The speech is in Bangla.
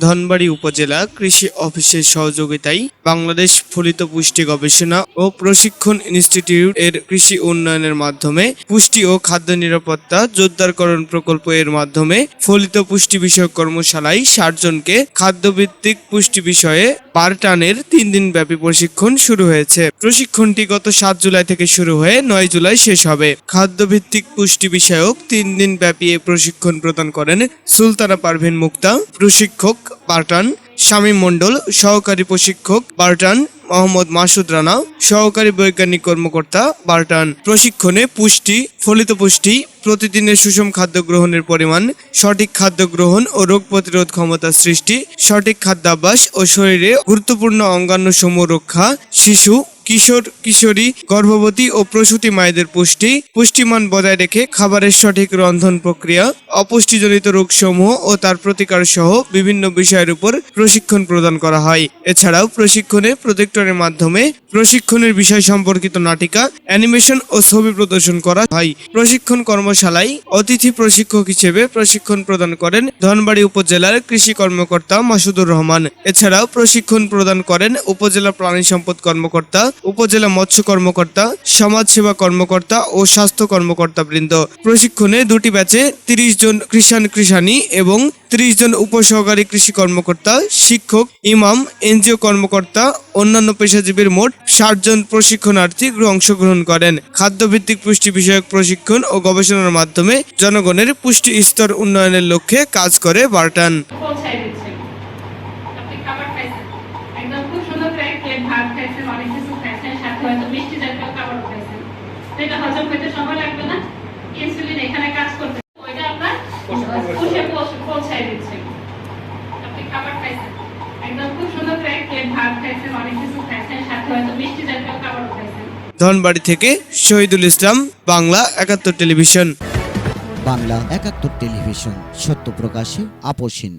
ধনবাড়ী উপজেলা কৃষি অফিসের সহযোগিতায় বাংলাদেশ ফলিত পুষ্টি গবেষণা ও প্রশিক্ষণ ইনস্টিটিউট এর কৃষি উন্নয়নের মাধ্যমে পুষ্টি ও খাদ্য নিরাপত্তা জোরদারকরণ প্রকল্প এর মাধ্যমে ফলিত পুষ্টি বিষয়ক কর্মশালায় ষাট জনকে খাদ্যভিত্তিক পুষ্টি বিষয়ে পারটানের তিন দিন ব্যাপী প্রশিক্ষণ শুরু হয়েছে। প্রশিক্ষণটি গত সাত জুলাই থেকে শুরু হয়ে নয় জুলাই শেষ হবে। খাদ্যভিত্তিক পুষ্টি বিষয়ক তিন দিন ব্যাপী এ প্রশিক্ষণ প্রদান করেন সুলতানা পারভিন মুক্তা, প্রশিক্ষক পার্টান শামীম মণ্ডল, সহকারী প্রশিক্ষক বার্টান, মোহাম্মদ মাসুদ রানা, সহকারী বৈজ্ঞানিক কর্মকর্তা বার্টান। প্রশিক্ষণে পুষ্টি ফলিত পুষ্টি, প্রতিদিনের সুষম খাদ্য গ্রহণের পরিমাণ, সঠিক খাদ্য গ্রহণ ও রোগ প্রতিরোধ ক্ষমতা সৃষ্টি, সঠিক খাদ্যাভ্যাস ও শরীরে গুরুত্বপূর্ণ অঙ্গাঙ্গ সমূহ রক্ষা, শিশু, কিশোর, কিশোরী, গর্ভবতী ও প্রসূতি মায়েদের পুষ্টি, পুষ্টিমান বজায় রেখে খাবারের সঠিক রন্ধন প্রক্রিয়া, অপুষ্টিজনিত রোগসমূহ ও তার প্রতিকার সহ বিভিন্ন বিষয়ের উপর প্রশিক্ষণ প্রদান করা হয়। এছাড়াও প্রশিক্ষণে প্রজেক্টরের মাধ্যমে প্রশিক্ষণের বিষয় সম্পর্কিত নাটিকা, অ্যানিমেশন ও ছবি প্রদর্শন করা হয়। প্রশিক্ষণ কর্মশালায় অতিথি প্রশিক্ষক হিসেবে প্রশিক্ষণ প্রদান করেন ধনবাড়ী উপজেলার কৃষি কর্মকর্তা মাসুদুর রহমান। এছাড়াও প্রশিক্ষণ প্রদান করেন উপজেলা প্রাণী সম্পদ কর্মকর্তা, উপজেলা মৎস্য কর্মকর্তা, সমাজ সেবা কর্মকর্তা ও স্বাস্থ্য কর্মকর্তা বৃন্দ প্রশিক্ষণে দুটি ব্যাচে তিরিশ জন কৃষাণ কৃষানি এবং ত্রিশ জন উপসহকারী কৃষি কর্মকর্তা শিক্ষক ইমাম এনজিও কর্মকর্তা অন্যান্য পেশাজীবীর মোট ষাট জন প্রশিক্ষণার্থী অংশগ্রহণ করেন। খাদ্যভিত্তিক পুষ্টি বিষয়ক প্রশিক্ষণ ও গবেষণার মাধ্যমে জনগণের পুষ্টি স্তর উন্নয়নের লক্ষ্যে কাজ করে বার্টান। হজম সময় লাগবে না? ইনসুলিন এখানে কাজ করতে ওইটা আপনার পৌঁছ- খাইছেন একদম খুব সুন্দর করে এক ভাত খাইছেন অনেক কিছু খাইছেন সাথে হয়তো মিষ্টি জাতীয় খাবার খাইছেন ধনবাড়ি থেকে শহীদুল ইসলাম বাংলা একাত্তর টেলিভিশন। বাংলা একাত্তর টেলিভিশন সত্য প্রকাশে আপোষহীন